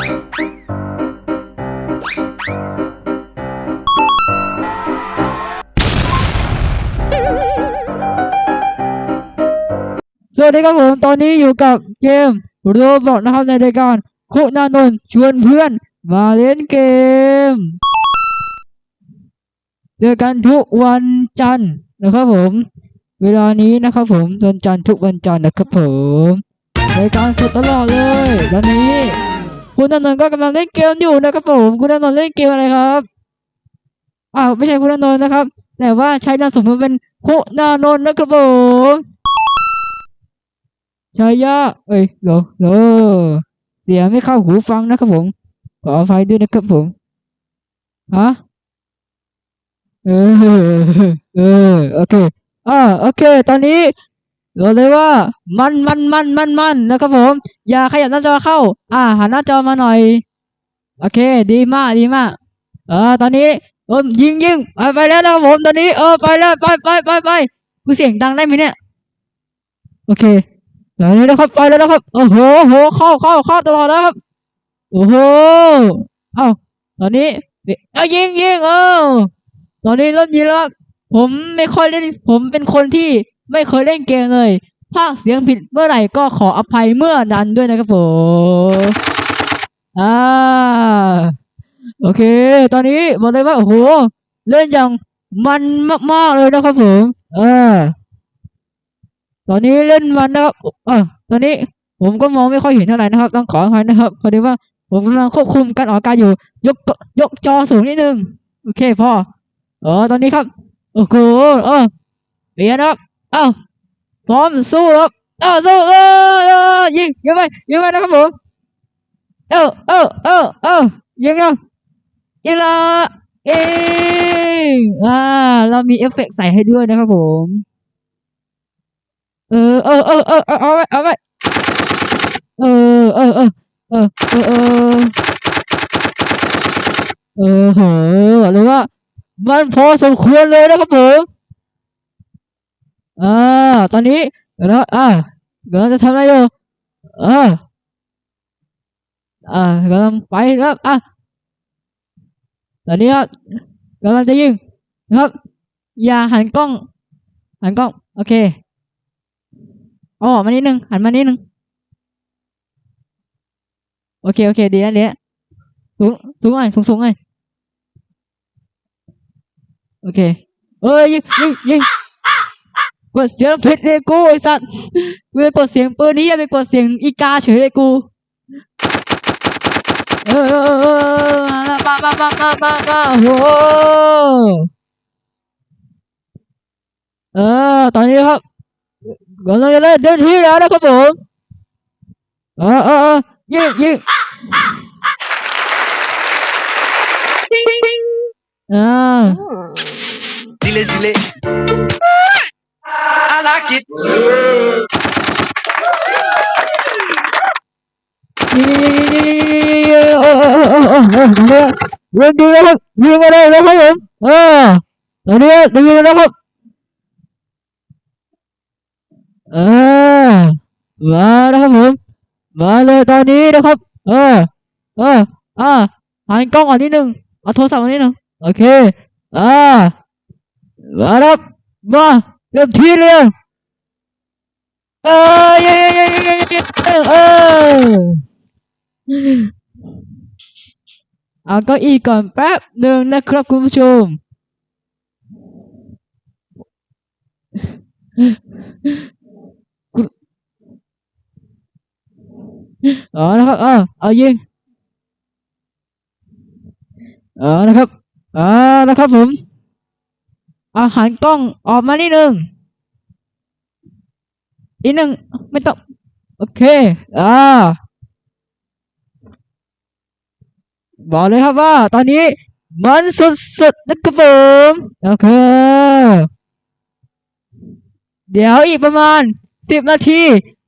สวัสดีครับผม ตอนนี้อยู่กับเกมโรบอทนะครับในรายการคุณานนท์ชวนเพื่อนมาเล่นเกม เจอกันทุกวันจันทร์นะครับผม เวลานี้นะครับผมวันจันทร์ทุกวันจันทร์นะครับผมรายการสดตลอดเลยตอนนี้ คุณนนท์ก็กำลังเล่นเกมอยู่นะครับผมคุณนนท์เล่นเกมอะไรครับอ้าวไม่ใช่คุณนนท์นะครับ แต่ว่าใช้นามสมมติเป็นคุณนนท์นะครับผมชายะเอ้ยเดี๋ยวเดี๋ยวเสียไม่เข้าหูฟังนะครับผมขออภัยด้วยนะครับผมฮะเออเออโอเคอ่าโอเค ตอนนี้ เราเลยว่ามันมันมันมันมันนะครับผม อย่าขยับหน้าจอเข้า อ่าหันหน้าจอมาหน่อย โอเค ดีมากดีมาก เออ ตอนนี้เออยิงยิงไปไปแล้วนะครับผมตอนนี้เออไปแล้วไปไปไปไปกูเสียงดังได้ไหมเนี่ย โอเคเดี๋ยวนี้นะครับไปแล้วนะครับโอ้โหโอ้โหเข้าเข้าเข้าตลอดแล้วครับโอ้โหเอ้าตอนนี้เอ้ายิงยิงเออตอนนี้เริ่มยิงแล้วผมไม่ค่อยเล่นผมเป็นคนที่ ไม่เคยเล่นเกมเลยภาคเสียงผิดเมื่อไหร่ก็ขออภัยเมื่อนั้นด้วยนะครับผมอ่าโอเค ตอนนี้บอกเลยว่าโอ้โหเล่นอย่างมันมากๆเลยนะครับผมเออตอนนี้เล่นมันนะครับเออตอนนี้ผมก็มองไม่ค่อยเห็นเท่าไหร่นะครับ ต้องขออภัยนะครับพอดีว่าผมกำลังควบคุมการออกอาการอยู่ ยกยกจอสูงนิดนึง โอเคพอเออตอนนี้ครับ โอ้โหเออเปลี่ยนครับ อ้าวพร้อมสู้ครับอ้าวสู้เออเออยิงยิงไปยิงไปนะครับผมเออเออเออเออยิงนะยิงละเองอ่าเรามีเอฟเฟกใส่ให้ด้วยนะครับผม เออเออเออเออเอาไว้เอาไว้เออเออเออเออเออเออเออโหรอหรือว่ามันพอสมควรเลยนะครับผม อ่าตอนนี้เดี๋ยวนะอ่าเดี๋ยวเราจะทำอะไรอยู่อ่าอ่ากำลังไปครับอะตอนนี้ครับกำลังจะยิงนะครับ อย่าหันกล้อง หันกล้อง โอเคอ๋อมานิดนึงหันมานิดนึงโอเค โอเค ดีนะเนี้ยสูงสูงหน่อยสูงสูงหน่อยโอเค เอ้ยยิงยิงยิง กดเสียงเพชรเลยกูไอ้สัสว์กูไกดเสียงปืนนี้ไปกดเสียงอีกาเฉยเลยกูเออมามามามามามาโหเออตอนนี้ครับก็เลยเล่เดินที่แล้วนะครับผมเออเออยิงยิงอ่าจิเลจิเล อเออเออเออตอนนี้เริ่มดีแล้วครับยิงมาเลยนะครับผมเออตอนนี้ยิงแล้วครับเออมาแล้วครับผมมาเลยตอนนี้นะครับ เออเอออ่าหันกล้องก่อนนิดนึงเอาโทรศัพท์มานิดนึงโอเคอ่ามาครับมาเริ่มทีเรียง เออเย้เย้เย้เย้เย้เออเออเอาก็อีก่อนแป๊บหนึ่งนะครับคุณผู้ชม อ๋อนะครับอ่าเอายิงเออนะครับ เอ่านะครับผม อาหันกล้องออกมานิดนึง อีกหนึ่งไม่ต้อง โอเค อ่า บอกเลยครับว่า ตอนนี้มันสุดๆนะครับผมโอเค เดี๋ยวอีกประมาณสิบนาที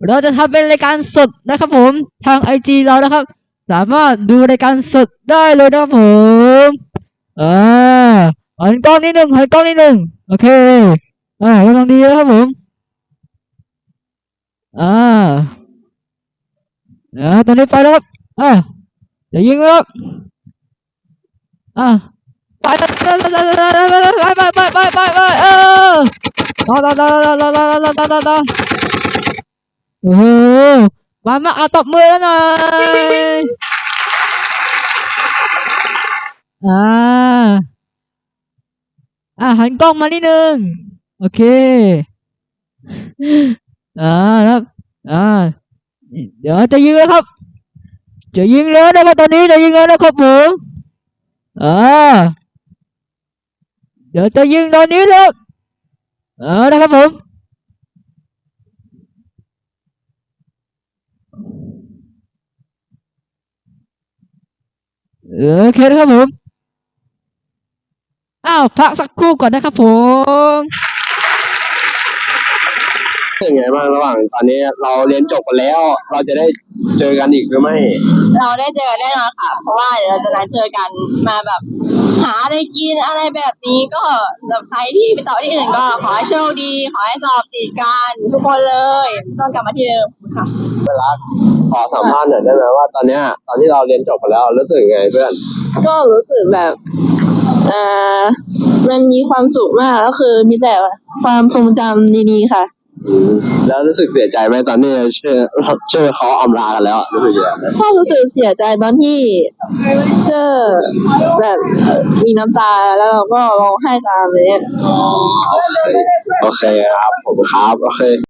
เราจะทำเป็นรายการสดนะครับผมทางไอจีเรานะครับ สามารถดูรายการสดได้เลยนะครับผมอ่าหันกล้องนิดหนึ่งหันกล้องนิดหนึ่งโอเคอ่ากำลังดีแล้วครับผม อ่าอ่าตอนนี้ไปแล้วครับอ่าจะยิงแล้วครับอะไปไปไปไปไปไปไปไปไปเออต่อต่อต่อต่อต่อต่อต่อต่อต่อโอ้โหมามาเอาตบมือแล้วหน่อยอ่าอะหันกล้องมานิดนึง โอเค อ่าครับ อ่า เดี๋ยวจะยิงแล้วครับ จะยิงแล้วนะครับตอนนี้จะยิงแล้วนะครับผมอ่าเดี๋ยวจะยิงตอนนี้แล้วเออนะครับผมเออโอเคนะครับผม อ้าวพักสักครู่ก่อนนะครับผม เป็นไงบ้างระหว่างตอนนี้เราเรียนจบกันแล้ว เราจะได้เจอกันอีกหรือไม่ เราได้เจอแน่นอนค่ะ เพราะว่าเดี๋ยวเราจะนัดเจอกันมาแบบ หาอะไรกินอะไรแบบนี้ก็แบบใครที่ไปต่อที่อื่นก็ขอให้โชคดี ขอให้สอบติดกันทุกคนเลยต้องกลับมาที่เดิมค่ะ เวลาขอสัมภาษณ์หน่อยได้ไหมว่าตอนเนี้ยตอนที่เราเรียนจบกันแล้วรู้สึกไงเพื่อน ก็รู้สึกแบบอ่ามันมีความสุขมากก็คือมีแต่ความทรงจำดีๆค่ะอืม แล้วรู้สึกเสียใจไหมตอนที่ชื่อชื่อเขาอำลากันแล้วรู้สึกยังไงก็รู้สึกเสียใจตอนที่เชื่อแบบมีน้ำตาแล้วเราก็ร้องไห้ตามเลยโอเคโอเคครับผมครับโอเค